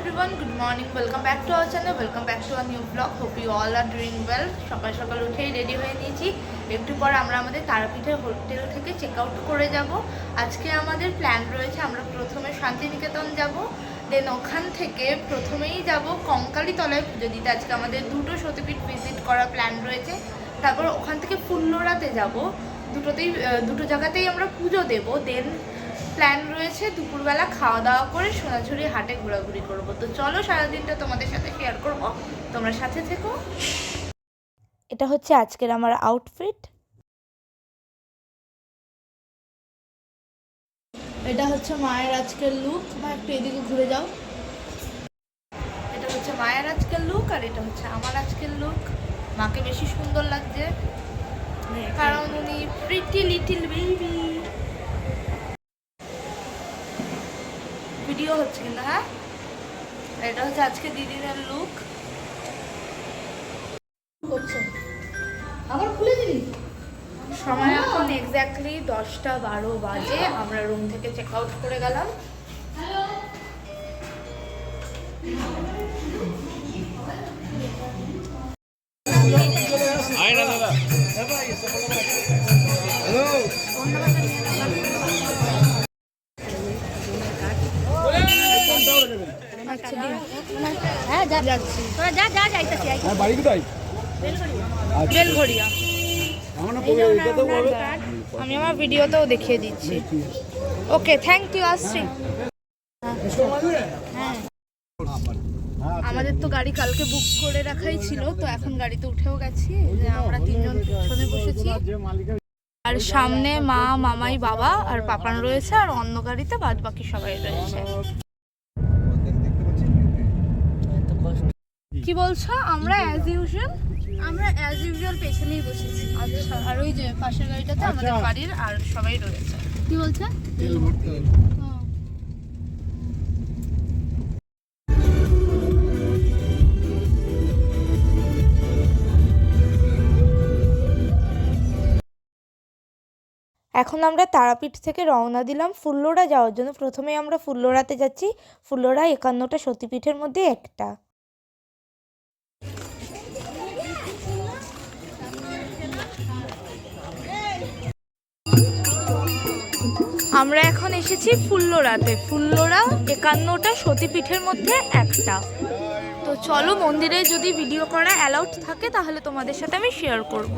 everyone, good morning. Welcome back to our channel. Welcome back to our new vlog. Hope you all are doing well. সকাল সকাল উঠেই ready হয়ে নিয়েছি একটু পর আমরা আমাদের তারাপীঠের হোটেল থেকে চেক আউট করে যাব আজকে আমাদের প্ল্যান রয়েছে আমরা প্রথমে শান্তিনিকেতন যাব দেন ওখান থেকে প্রথমেই যাব কঙ্কালী তলায় পুজো দিতে আজকে আমাদের দুটো সতীপীঠ ভিজিট করা প্ল্যান রয়েছে তারপর ওখান থেকে ফুল্লরাতে যাব দুটোতেই দুটো জায়গাতেই আমরা পুজো দেব দেন প্ল্যান রয়েছে দুপুরবেলা খাওয়া দাওয়া করে সোনাঝুরি হাটে ঘোরাঘুরি করব। তো চলো সারাদিনটা তোমাদের সাথে শেয়ার করব। তোমরা সাথে থেকো। এটা হচ্ছে আজকের আমার আউটফিট এটা হচ্ছে মায়ের আজকের লুক মা একটু এদিকে ঘুরে যাও। এটা হচ্ছে মায়ের আজকের লুক আর এটা হচ্ছে আমার আজকের লুক মাকে বেশি সুন্দর লাগছে। কারণ উনি প্রিটি লিটিল বেবি ভিডিও হচ্ছে কিন্তু হ্যাঁ? এটা হচ্ছে আজকে দিদিদের লুক আবার খুলে দিলি? সময় এখন এক্স্যাক্টলি দশটা বারো বাজে আমরা রুম থেকে চেক আউট করে গেলাম। আয় না দাদা হ্যাঁ যা যাচ্ছি তোরা যা যা যাইতাছি বাড়ি কোথায়? বেলঘড়িয়া। আমার না পড়ে এটাতেও পাবে আমি আমার ভিডিওতেও দেখিয়ে দিচ্ছি। ওকে থ্যাংক ইউ আসছি আমাদের তো গাড়ি কালকে বুক করে রাখাই ছিল তো এখন গাড়িতে উঠেও গেছি। আমরা তিনজন পিছনে বসেছি। আর সামনে মা মামাই বাবা আর পাপান রয়েছে আর অন্য গাড়িতে বাদ বাকি সবাই রয়েছে। কি বলছো? আমরা অ্যাজ ইউজুয়াল আমরা অ্যাজ ইউজুয়াল পেছনেই বসেছি। আচ্ছা। আর ওই যে পাশের গাড়িটাতে আমাদের বাড়ির আর সবাই রয়েছে। কি বলছে? এখন আমরা তারাপীঠ থেকে রওনা দিলাম ফুল্লোড়া যাওয়ার জন্য। প্রথমে আমরা ফুল্লোড়াতে যাচ্ছি। ফুল্লোড়া একান্নটা সতীপীঠের মধ্যে একটা। আমরা এখন এসেছি ফুল্লোড়াতে ফুল্লোড়া একান্নটা সতীপীঠের মধ্যে একটা। তো চলো মন্দিরে যদি ভিডিও করা অ্যালাউড থাকে, তাহলে তোমাদের সাথে আমি শেয়ার করব।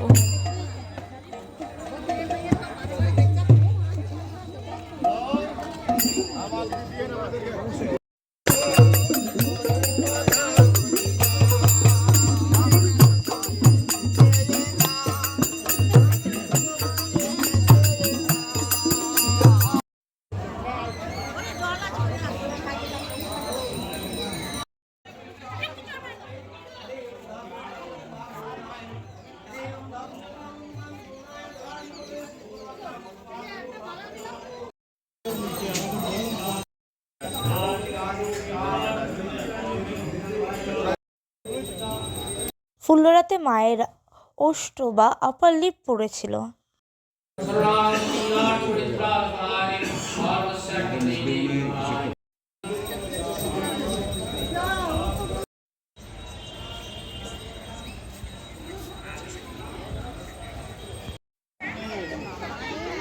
ফুল্লরাতে মায়ের ওষ্ঠ বা আপার লিপ পড়েছিল।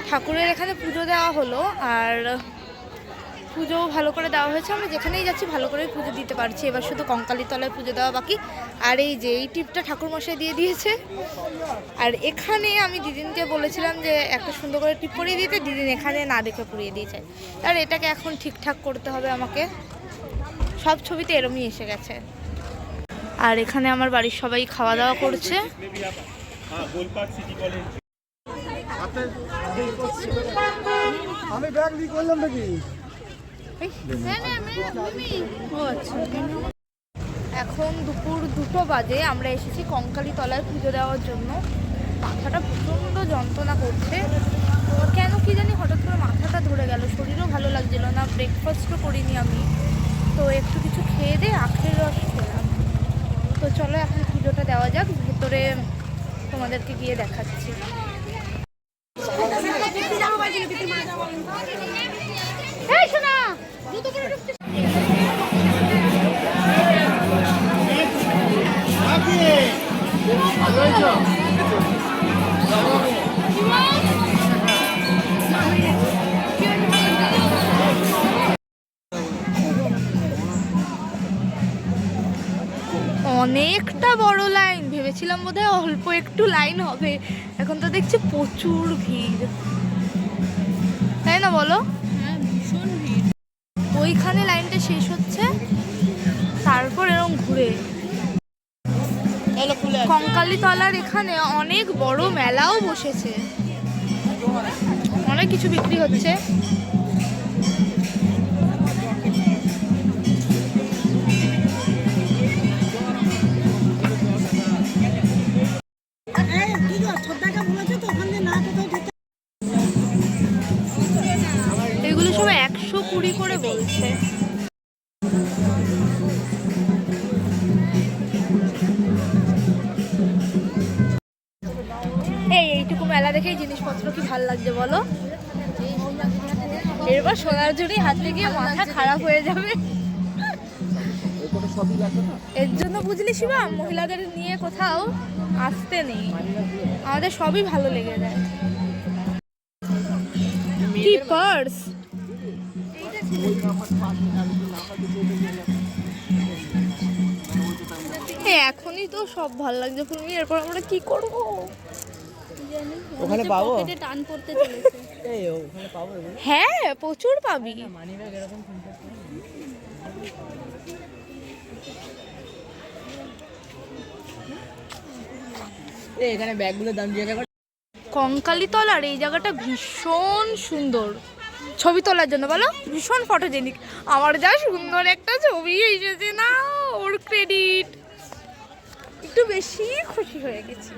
ঠাকুরের এখানে পুজো দেওয়া হলো, আর পুজো ভালো করে দেওয়া হয়েছে। আমরা যেখানেই যাচ্ছি ভালো করে পুজো দিতে পারছি। এবার শুধু কঙ্কালী তলায় পুজো দেওয়া বাকি। আর এই যে এই টিপটা ঠাকুরমশাই দিয়ে দিয়েছে। আর এখানে আমি দিদিনকে বলেছিলাম যে একটা সুন্দর করে টিপ পরিয়ে দিতে দিদিন এখানে না দেখে পরিয়ে দিয়েছে। আর এটাকে এখন ঠিকঠাক করতে হবে আমাকে। সব ছবিতে এরমই এসে গেছে। আর এখানে আমার বাড়ির সবাই খাওয়া দাওয়া করছে। আমি ব্যাগ লিক করলাম নাকি? ও আচ্ছা। এখন দুপুর দুটো বাজে, আমরা এসেছি কঙ্কালী তলায় পুজো দেওয়ার জন্য। মাথাটা প্রচণ্ড যন্ত্রণা করছে। কেন কি জানি হঠাৎ করে মাথাটা ধরে গেল, শরীরও ভালো লাগছিল না ব্রেকফাস্টও করিনি আমি। তো একটু কিছু খেয়ে দিয়ে আখের রস খেলাম। তো চলো এখন পুজোটা দেওয়া যাক, ভেতরে তোমাদেরকে গিয়ে দেখাচ্ছি। ভেবেছিলাম বোধহয় অল্প একটু লাইন হবে। এখন তো দেখছি প্রচুর ভিড়। তাই না বলো? হ্যাঁ ভীষণ ভিড়। ওইখানে লাইনটা শেষ হচ্ছে তারপর এরকম ঘুরে। কঙ্কালী তলার এখানে অনেক বড় মেলাও বসেছে। অনেক কিছু বিক্রি হচ্ছে। জিনিসপত্র কি ভালো লাগছে বলো? এরপর সোনার জুড়ি হাতে গিয়ে মাথা খারাপ হয়ে যাবে। এর জন্য বুঝলি শিবা, মহিলাদের নিয়ে কোথাও আসতে নেই। আমাদের সবই ভালো লেগে যায়। কি পার্স এখনই তো সব ভালো লাগছে ফুলমি, এরপর আমরা কি করব? ওখানে পাবো? পকেটে টান পড়তে চলেছে। এই ওখানে পাবো হ্যাঁ প্রচুর পাবি। এই এখানে ব্যাগগুলোর দাম জিজ্ঞাসা কর। কঙ্কালী তলার এই জায়গাটা ভীষণ সুন্দর। ছবি তোলার জন্য বলো ভীষণ ফটোজেনিক আমার যা সুন্দর একটা ছবি এসেছে না ওর ক্রেডিট একটু বেশি খুশি হয়ে গেছি।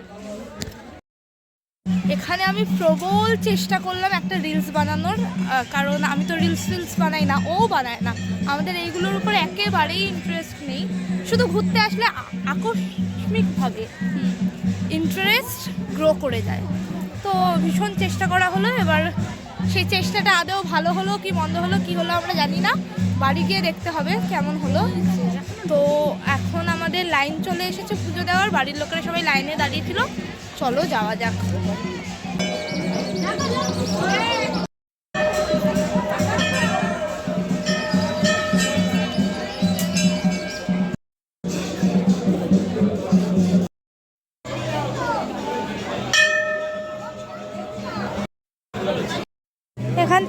এখানে আমি প্রবল চেষ্টা করলাম একটা রিলস বানানোর কারণ আমি তো রিলস ফিলস বানাই না, ও বানায় না। আমাদের এইগুলোর উপর একেবারেই ইন্টারেস্ট নেই। শুধু ঘুরতে আসলে আকস্মিকভাবে ইন্টারেস্ট গ্রো করে যায়। তো ভীষণ চেষ্টা করা হলো, এবার সেই চেষ্টাটা আদৌ ভালো হলো কি মন্দ হলো কি হলো আমরা জানি না। বাড়ি গিয়ে দেখতে হবে কেমন হলো। তো এখন আমাদের লাইন চলে এসেছে পুজো দেওয়ার, বাড়ির লোকেরা সবাই লাইনে দাঁড়িয়েছিল চলো যাওয়া যাক।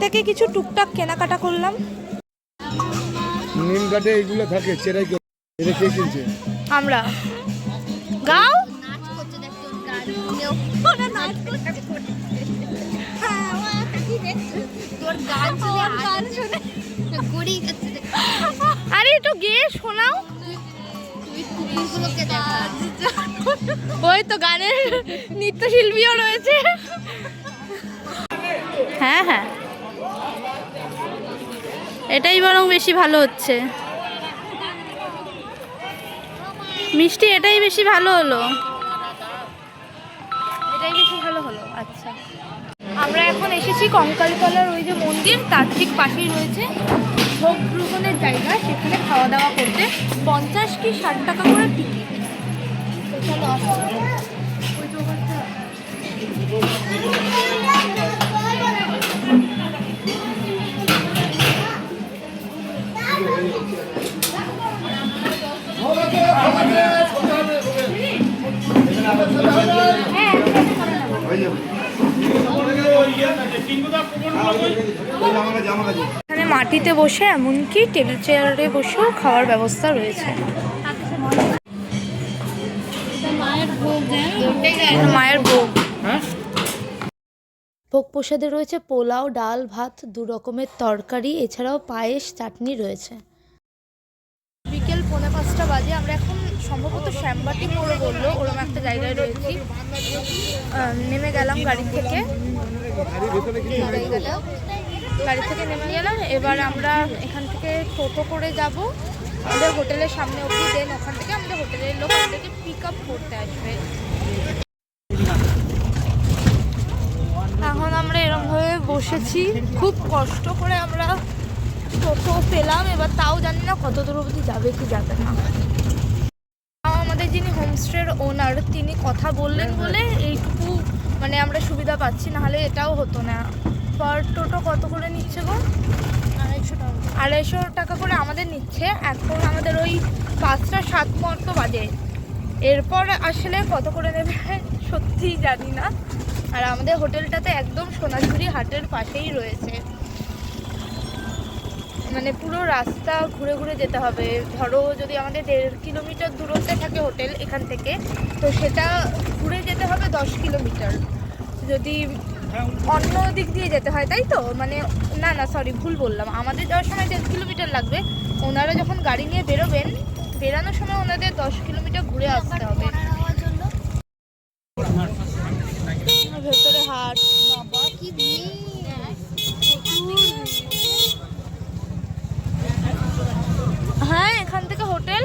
থেকে কিছু টুকটাক কেনাকাটা করলাম। নিম কাঠে এইগুলো থাকে চেরাই করে এটা কে কিনছে? আমরা। গাও? হ্যাঁ। আরে একটু গিয়ে শোনাও। ওই তো গানের নৃত্যশিল্পীও রয়েছে। হ্যাঁ হ্যাঁ। এটাই বরং বেশি ভালো হচ্ছে। মিষ্টি এটাই বেশি ভালো হলো। এটাই বেশি ভালো হলো আচ্ছা। আমরা এখন এসেছি কঙ্কালতলার ওই যে মন্দির, তার ঠিক পাশেই রয়েছে ভোগ গ্রহণের জায়গা, সেখানে খাওয়া দাওয়া করতে পঞ্চাশ কি ষাট টাকা করে টিকিট এখানে মাটিতে বসে এমনকি টেবিল চেয়ারে বসেও খাওয়ার ব্যবস্থা রয়েছে। মায়ের ভোগ। ভোগ ভোগ প্রসাদে রয়েছে পোলাও ডাল ভাত দু রকমের তরকারি এছাড়াও পায়েস চাটনি রয়েছে। বিকেল পৌনে পাঁচটা বাজে আমরা এখন সম্ভবত শ্যামবাটি মোড়ে বলল ওরকম একটা জায়গায় রয়েছি। নেমে গেলাম গাড়ি থেকে। গাড়ি থেকে নেমে গেলাম। এবার আমরা এখান থেকে টোটো করে যাব। আমাদের হোটেলের সামনে অবধি দেন ওখান থেকে আমাদের হোটেলের লোক আমাদেরকে পিক আপ করতে আসবে। এখন আমরা এরমভাবে বসেছি। খুব কষ্ট করে আমরা টোটো পেলাম। এবার তাও জানি না কত দূর অবধি যাবে কি যাবে না। আমাদের যিনি হোমস্টের ওনার তিনি কথা বললেন বলে এইটুকু মানে আমরা সুবিধা পাচ্ছি নাহলে এটাও হতো না। পর টোটো কত করে নিচ্ছে গো? আড়াইশো টাকা করে। আড়াইশো টাকা করে আমাদের নিচ্ছে। এখন আমাদের ওই পাঁচটা সাত মতো বাজে। এরপর আসলে কত করে নেবে সত্যিই জানি না। আর আমাদের হোটেলটাতে একদম সোনাঝুরি হাটের পাশেই রয়েছে। মানে পুরো রাস্তা ঘুরে ঘুরে যেতে হবে। ধরো যদি আমাদের দেড় কিলোমিটার দূরত্বে থাকে হোটেল এখান থেকে তো সেটা ঘুরে যেতে হবে দশ কিলোমিটার। যদি অন্য দিক দিয়ে যেতে হয় তাই তো? মানে না না সরি ভুল বললাম। আমাদের যাওয়ার সময় দেড় কিলোমিটার লাগবে। ওনারা যখন গাড়ি নিয়ে বেরোবেন বেরানোর সময় ওনাদের দশ কিলোমিটার ঘুরে আসতে হবে। ভেতরে হাট বাবা কি ভিড় হ্যাঁ এখান থেকে হোটেল।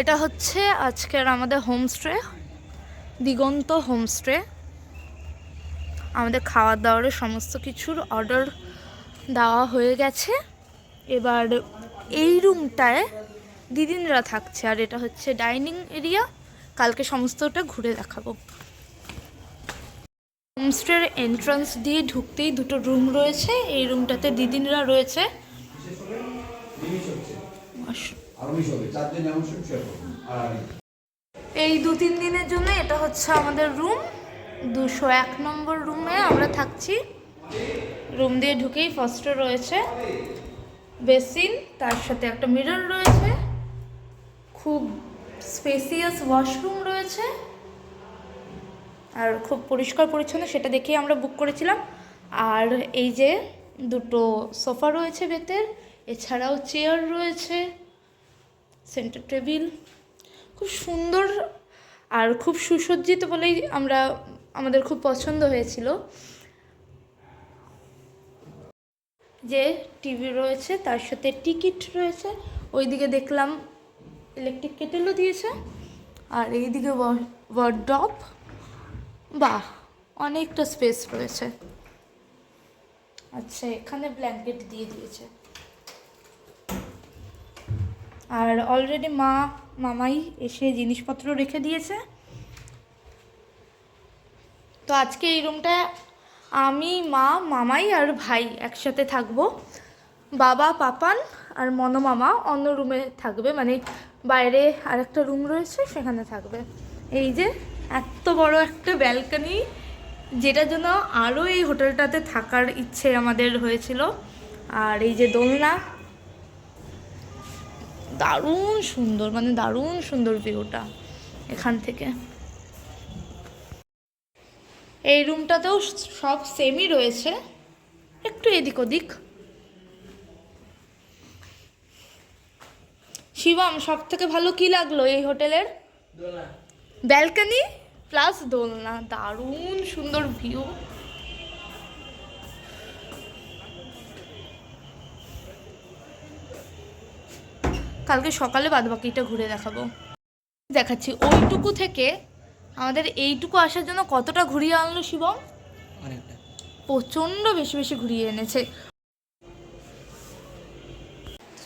এটা হচ্ছে আজকের আমাদের হোমস্টে দিগন্ত হোমস্টে আমাদের খাওয়ার দাওয়ারের সমস্ত কিছুর অর্ডার দেওয়া হয়ে গেছে। এবার এই রুমটায় দিদিনরা থাকছে, আর এটা হচ্ছে ডাইনিং এরিয়া। কালকে সমস্তটা ঘুরে দেখাবো। হোমস্টের এন্ট্রান্স দিয়ে ঢুকতেই দুটো রুম রয়েছে। এই রুমটাতে দিদিনরা রয়েছে। এই দু তিন দিনের জন্য এটা হচ্ছে আমাদের রুম। দুশো এক নম্বর রুমে আমরা থাকছি। রুম দিয়ে ঢুকেই ফার্স্টে রয়েছে। বেসিন, তার সাথে একটা মিরর রয়েছে, খুব স্পেসিয়াস ওয়াশরুম রয়েছে, আর খুব পরিষ্কার পরিচ্ছন্ন, সেটা দেখেই আমরা বুক করেছিলাম। আর এই যে দুটো সোফা রয়েছে বেতের, এছাড়াও চেয়ার রয়েছে সেন্টার টেবিল খুব সুন্দর আর খুব সুসজ্জিত বলেই আমরা, আমাদের খুব পছন্দ হয়েছিল। যে টিভি রয়েছে, তার সাথে টিকিট রয়েছে। ওইদিকে দেখলাম ইলেকট্রিক কেটেলও দিয়েছে। আর এইদিকে ওয়ার্ডপ বাহ, অনেকটা স্পেস রয়েছে। আচ্ছা এখানে ব্ল্যাঙ্কেট দিয়ে দিয়েছে। আর অলরেডি মা, মামাই এসে জিনিসপত্র রেখে দিয়েছে। তো আজকে এই রুমটায় আমি, মা, মামাই আর ভাই একসাথে থাকব। বাবা, পাপান আর মনোমামা অন্য রুমে থাকবে মানে বাইরে আরেকটা রুম রয়েছে, সেখানে থাকবে। এই যে, এত বড় একটা ব্যালকনি যেটার জন্য আরও এই হোটেলটাতে থাকার ইচ্ছে আমাদের হয়েছিল। আর এই যে দোলনা, দারুণ সুন্দর মানে দারুণ সুন্দর ভিউটা এখান থেকে। এই রুমটাতেও সব সেমই রয়েছে। একটু এদিক ওদিক। শিবম সব থেকে ভালো কি লাগল এই হোটেলের? ব্যালকনি প্লাস দোলনা দারুণ সুন্দর ভিউ। কালকে সকালে বাদবাকিটা ঘুরে দেখাবো। দেখাচ্ছি ওইটুকু থেকে আমাদের এইটুকু আসার জন্য কতটা ঘুরিয়ে আনলো শিবম? অনেকটা। প্রচণ্ড বেশি বেশি ঘুরিয়ে এনেছে।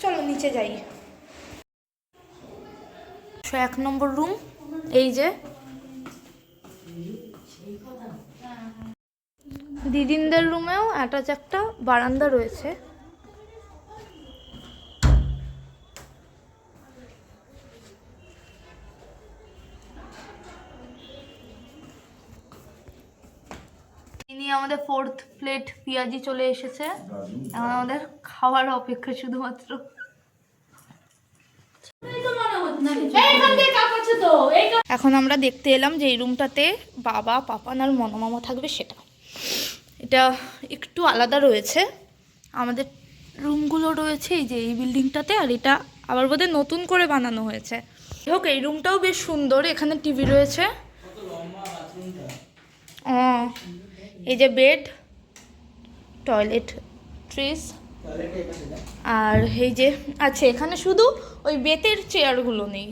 চলো নিচে যাই। একশো এক নম্বর রুম এই যে। দিদিনদের রুমেও অ্যাটাচ একটা বারান্দা রয়েছে। ইনি আমাদের ফোর্থ প্লেট পেঁয়াজি চলে এসেছে। এখন আমাদের খাওয়ার অপেক্ষা শুধুমাত্র। এখন আমরা দেখতে এলাম যে এই রুমটাতে বাবা পাপান আর মনোমামা থাকবে সেটা। এটা একটু আলাদা রয়েছে। আমাদের রুমগুলো রয়েছে এই যে এই বিল্ডিংটাতে আর এটা আবার বোধহয় নতুন করে বানানো হয়েছে। হোক, এই রুমটাও বেশ সুন্দর, এখানে টিভি রয়েছে। ও এই যে বেড টয়লেট ট্রিস আর এই যে আচ্ছা এখানে শুধু ওই বেতের চেয়ারগুলো নেই।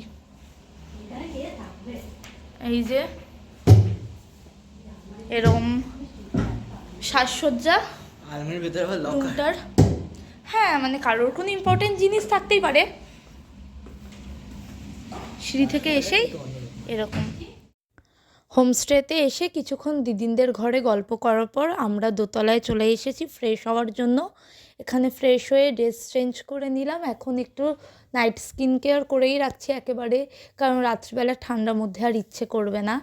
এই যে এরকম সাজসজ্জা আলমারির ভেতরে আবার হ্যাঁ মানে কারোর কোনো ইম্পর্টেন্ট জিনিস থাকতেই পারে। সিঁড়ি থেকে এসেই এরকম। হোমস্টেতে এসে কিছুক্ষণ দিদিনদের ঘরে গল্প করার পর আমরা দোতলায় চলে এসেছি ফ্রেশ হওয়ার জন্য। এখানে ফ্রেশ হয়ে ড্রেস চেঞ্জ করে নিলাম। এখন একটু নাইট স্কিন কেয়ার করেই রাখছি একেবারে, কারণ রাত্রিবেলা ঠান্ডার মধ্যে আর ইচ্ছে করবে না।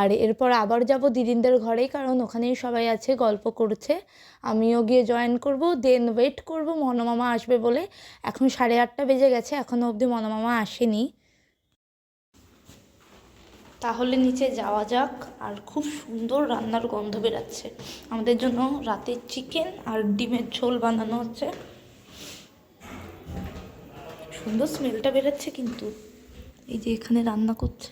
আর এরপর আবার যাব দিদিনদের ঘরেই, কারণ ওখানেই সবাই আছে, গল্প করছে। আমিও গিয়ে জয়েন করব, দেন ওয়েট করব, মনোমামা আসবে বলে। এখন সাড়ে আটটা বেজে গেছে এখনও অবধি মনোমামা আসেনি। তাহলে নিচে যাওয়া যাক, আর খুব সুন্দর রান্নার গন্ধ বেরাচ্ছে। আমাদের জন্য রাতে চিকেন আর ডিমের ঝোল বানানো হচ্ছে। সুন্দর স্মেলটা বেরাচ্ছে কিন্তু। এই যে এখানে রান্না করছে।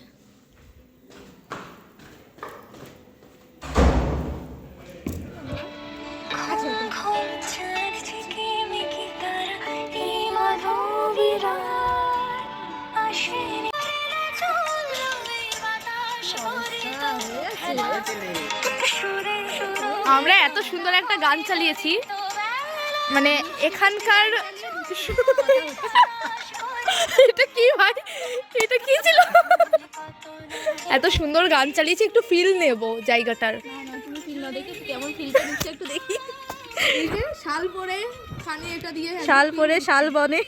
আমরা এত সুন্দর একটা গান চালিয়েছি। মানে এখানকার এটা কি ভাই? এটা কি ছিল? এত সুন্দর গান চালিয়েছি একটু ফিল নেব জায়গাটার। শাল পরে এটা দিয়ে শাল পরে শাল বনে।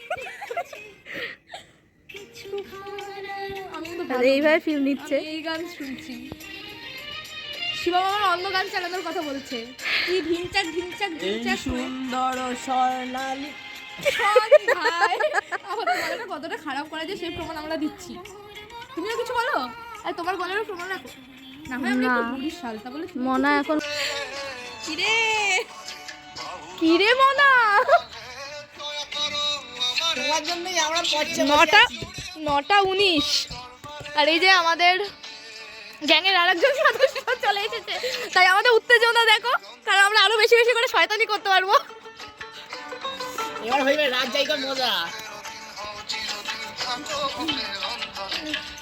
এইভাবে ফিল নিচ্ছে। এই গান শুনছি। শিবা অন্য গান চালানোর কথা বলছে। কি ঢিনচাক ঢিনচাক ঢিনচাক সুন্দর স্বর্ণালী। ভাই। আমাদের গলাটা কতটা খারাপ করা যায় সেই প্রমাণ আমরা দিচ্ছি। তুমিও কিছু বলো? আর তোমার গলারও প্রমাণ রাখো। না হয় আমরা একটু। বুড়ির শাল তা বলে মনা এখন কিরে? কিরে মনা? তোমার জন্যই আমরা পচ্ছে নটা নটা উনিশ। আর এই যে আমাদের গ্যাংয়ের আরেকজন সদস্য চলে এসেছে। তাই আমাদের উত্তেজনা দেখো কারণ আমরা আরও বেশি বেশি করে শয়তানি করতে পারব। এবার হইবে রাত মজা।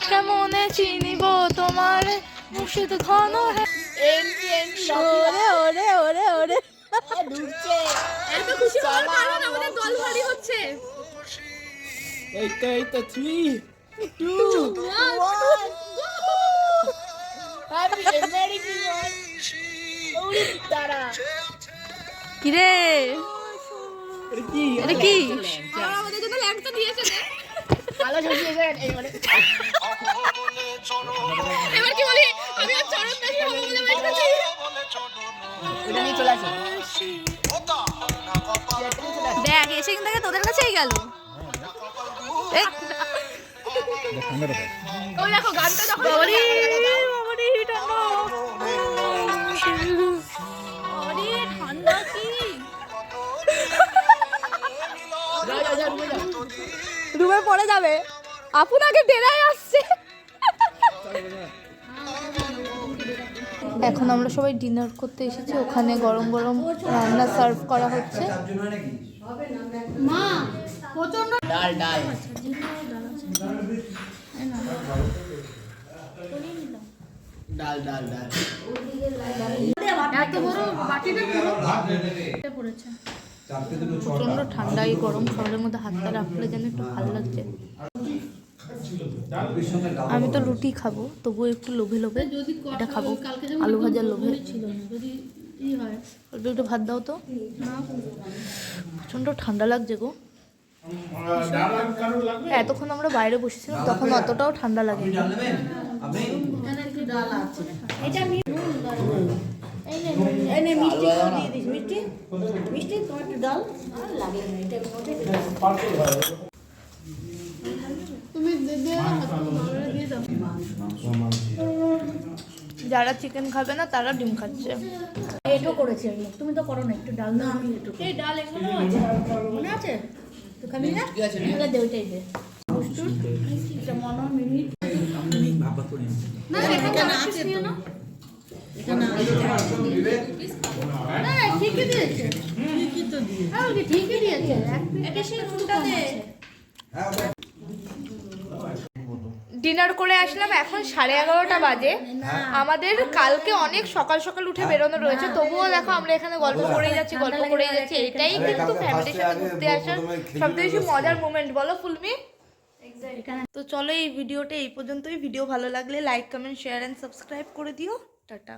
কেমনে চিনিব তোমার মুর্শিদ ঘন ওরে ওরে ওরে ওরে। ঢুকছে। এত খুশি হওয়ার কারণ আমাদের দল ভারী হচ্ছে। এই তো এই তো থ্রি টু হ্যাপি মানে। এবার কি বলি? আমি আর চরণ দাসী হব বলে wait করছি। এটা নিয়ে চলে আসো। দেখ এসে কিন্তু তোদের কাছেই গেল। এই, ওই দেখো গানটা যখন রুমে পড়ে যাবে। আপনাকে ডেরায় আসছে। এখন আমরা সবাই ডিনার করতে এসেছি। ওখানে গরম গরম রান্না সার্ভ করা হচ্ছে। ডাল ডাল। ডাল ডাল ডাল। প্রচণ্ড ঠান্ডা এই গরম খাবারের মধ্যে হাতটা রাখলে যেন একটু ভালো লাগছে। আমি তো রুটি খাব তবুও একটু লোভে লোভে এটা খাব। আলু ভাজার লোভে। অল্প একটু ভাত দাও তো। প্রচণ্ড ঠান্ডা লাগছে গো। এতক্ষণ আমরা বাইরে বসেছিলাম তখন অতটাও ঠান্ডা লাগে যারা চিকেন খাবে না তারা ডিম খাচ্ছে। এটো করেছি তুমি তো করো না একটু ডাল না আমি এটো এই ডাল এখানে আছে। মনে আছে? তো খাবি না? ওটা দে ওইটাই দে। এটা মনে হয় মিনিট না এখানে আছে তো? ডিনার করে আসলাম এখন সাড়ে এগারোটা বাজে। আমাদের কালকে অনেক সকাল সকাল উঠে বেরোনো রয়েছে, তবুও দেখো আমরা এখানে গল্প করেই যাচ্ছি, গল্প করেই যাচ্ছি। এটাই কিন্তু ফ্যামিলির সাথে ঘুরতে আসার সবথেকে বেশি মজার মোমেন্ট বলো ফুলমি? তো চলো এই ভিডিওটা এই পর্যন্তই। ভিডিও ভালো লাগলে like comment share and subscribe করে দিও। টাটা